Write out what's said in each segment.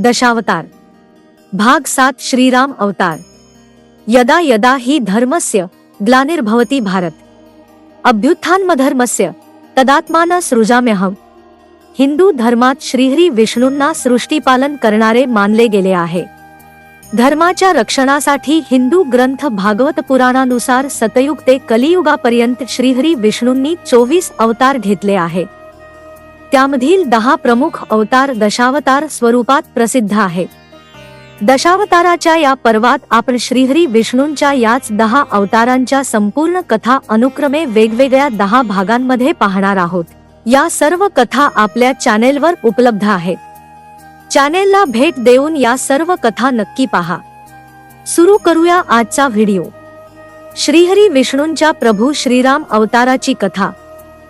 दशावतार. भाग सात श्रीराम अवतार. यदा यदा ही धर्मस्य ग्लानिर्भवती भारत. अभ्युत्थानमधर्मस्य तदात्मान सृजाम्यहम हिंदू धर्मात श्रीहरी विष्णूंना सृष्टीपालन करणारे मानले गेले आहे. धर्माच्या रक्षणासाठी हिंदू ग्रंथ भागवत पुराणानुसार सतयुग ते कलियुगापर्यंत श्रीहरी विष्णूंनी चोवीस अवतार घेतले आहे. त्यामधील दहा प्रमुख अवतार दशावतार स्वरूपात प्रसिद्ध आहेत. दशावताराच्या या पर्वात आपण श्रीहरी विष्णूंच्या याच दहा अवतारांच्या संपूर्ण कथा अनुक्रमे वेगवेगळ्या दहा भागांमध्ये पाहणार आहोत. या सर्व कथा आपल्या चॅनेलवर उपलब्ध आहेत. चॅनेलला भेट देऊन या सर्व कथा नक्की पहा. सुरू करूया आजचा व्हिडिओ. श्रीहरी विष्णूंच्या प्रभू श्रीराम अवताराची कथा.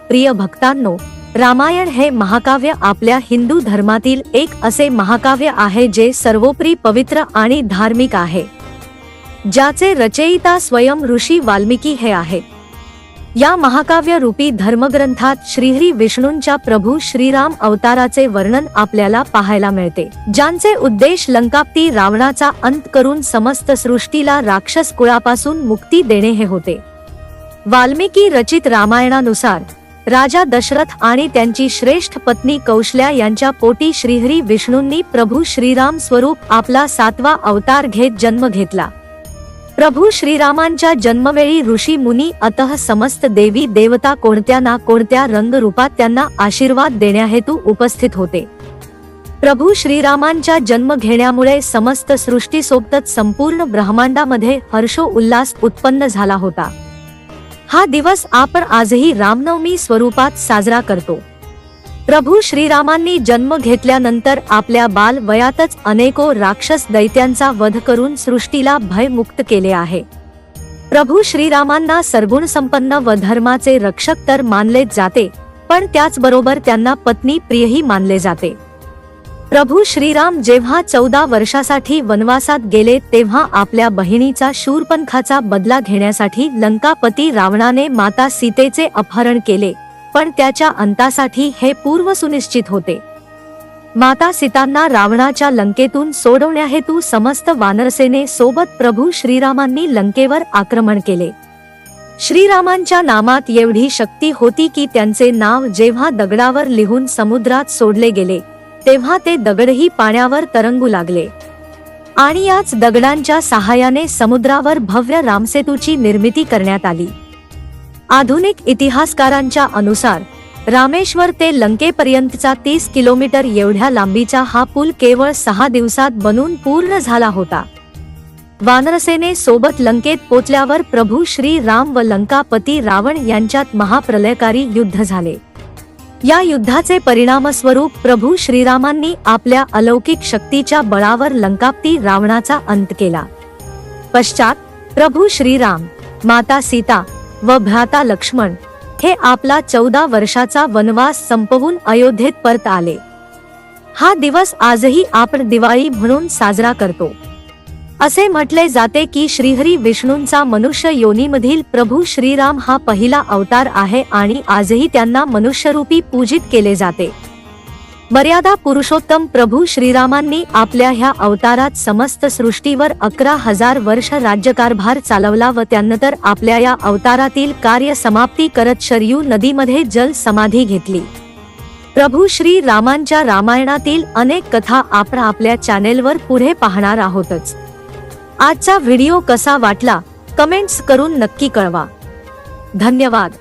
प्रिय भक्तांनो रामायण हे महाकाव्य आपल्या हिंदू धर्मातील एक असे महाकाव्य आहे जे सर्वोपरी पवित्र आणि धार्मिक आहे ज्याचे रचयिता स्वयं ऋषी वाल्मिकी हे आहे. या महाकाव्य रूपी धर्मग्रंथात श्रीहरी विष्णूंच्या प्रभू श्रीराम अवताराचे वर्णन आपल्याला पाहायला मिळते ज्यांचे उद्देश लंकाप्ती रावणाचा अंत करून समस्त सृष्टीला राक्षस कुळापासून मुक्ती देणे हे होते. वाल्मिकी रचित रामायणानुसार राजा दशरथ आणि त्यांची श्रेष्ठ पत्नी कौशल्या यांच्या पोटी श्रीहरी विष्णूंनी प्रभू श्रीराम स्वरूप आपला सातवा अवतार घेत जन्म घेतला. प्रभू श्रीरामांच्या जन्मवेळी ऋषी मुनी अतः समस्त देवी देवता कोणत्या ना कोणत्या रंगरूपात त्यांना आशीर्वाद देण्याहेतू उपस्थित होते. प्रभू श्रीरामांच्या जन्म घेण्यामुळे समस्त सृष्टीसोबतच संपूर्ण ब्रह्मांडामध्ये हर्षोउल्हास उत्पन्न झाला होता. हा दिवस आपण आजही रामनवमी स्वरूपात साजरा करतो. प्रभू श्रीरामांनी जन्म घेतल्यानंतर आपल्या बाल वयातच अनेको राक्षस दैत्यांचा वध करून सृष्टीला भयमुक्त केले आहे. प्रभू श्रीरामांना सर्गुण संपन्न व धर्माचे रक्षक तर मानले जाते पण त्याचबरोबर त्यांना पत्नी प्रियही मानले जाते. प्रभू श्रीराम जेव्हा चौदा वर्षासाठी वनवासात गेले तेव्हा आपल्या बहिणीचा शूरपंखाचा बदला घेण्यासाठी लंकापती रावणाने माता सीतेचे अपहरण केले पण त्याच्या अंतासाठी हे पूर्व सुनिश्चित होते. माता सीतांना रावणाच्या लंकेतून सोडवण्याहेतू समस्त वानरसेने सोबत प्रभू श्रीरामांनी लंकेवर आक्रमण केले. श्रीरामांच्या नामात एवढी शक्ती होती की त्यांचे नाव जेव्हा दगडावर लिहून समुद्रात सोडले गेले तेव्हा ते दगडही पाण्यावर तरंगू लागले. आणि याच दगडांच्या सहाय्याने समुद्रावर भव्य रामसेतूची निर्मिती करण्यात आली. आधुनिक इतिहासकारांच्या अनुसार रामेश्वर ते लंकेपर्यंतचा तीस किलोमीटर एवढ्या लांबीचा हा पूल केवळ सहा दिवसात बनून पूर्ण झाला होता. वानरसेने सोबत लंकेत पोचल्यावर प्रभू श्री राम व लंकापती रावण यांच्यात महाप्रलयकारी युद्ध झाले. या युद्धाचे परिणामस्वरूप प्रभू श्रीरामांनी आपल्या अलौकिक शक्तीच्या बळावर लंकाप्ती रावणाचा अंत केला. पश्चात प्रभू श्रीराम माता सीता व भ्राता लक्ष्मण हे आपला चौदा वर्षाचा वनवास संपवून अयोध्येत परत आले. हा दिवस आजही आपण दिवाळी म्हणून साजरा करतो. असे म्हटले जाते की श्रीहरी विष्णूंचा मनुष्य योनीमधील प्रभू श्रीराम हा पहिला अवतार आहे आणि आजही त्यांना मनुष्यरूपी पूजित केले जाते. मर्यादा पुरुषोत्तम प्रभू श्रीरामांनी आपल्या ह्या अवतारात समस्त सृष्टीवर अकरा हजार वर्ष राज्यकारभार चालवला व त्यानंतर आपल्या या अवतारातील कार्य समाप्ती करत शरयू नदीमध्ये जल समाधी घेतली. प्रभू श्री रामांच्या रामायणातील अनेक कथा आपण आपल्या चॅनेलवर पुढे पाहणार आहोतच. आजचा व्हिडिओ कसा वाटला कमेंट्स करून नक्की कळवा. धन्यवाद.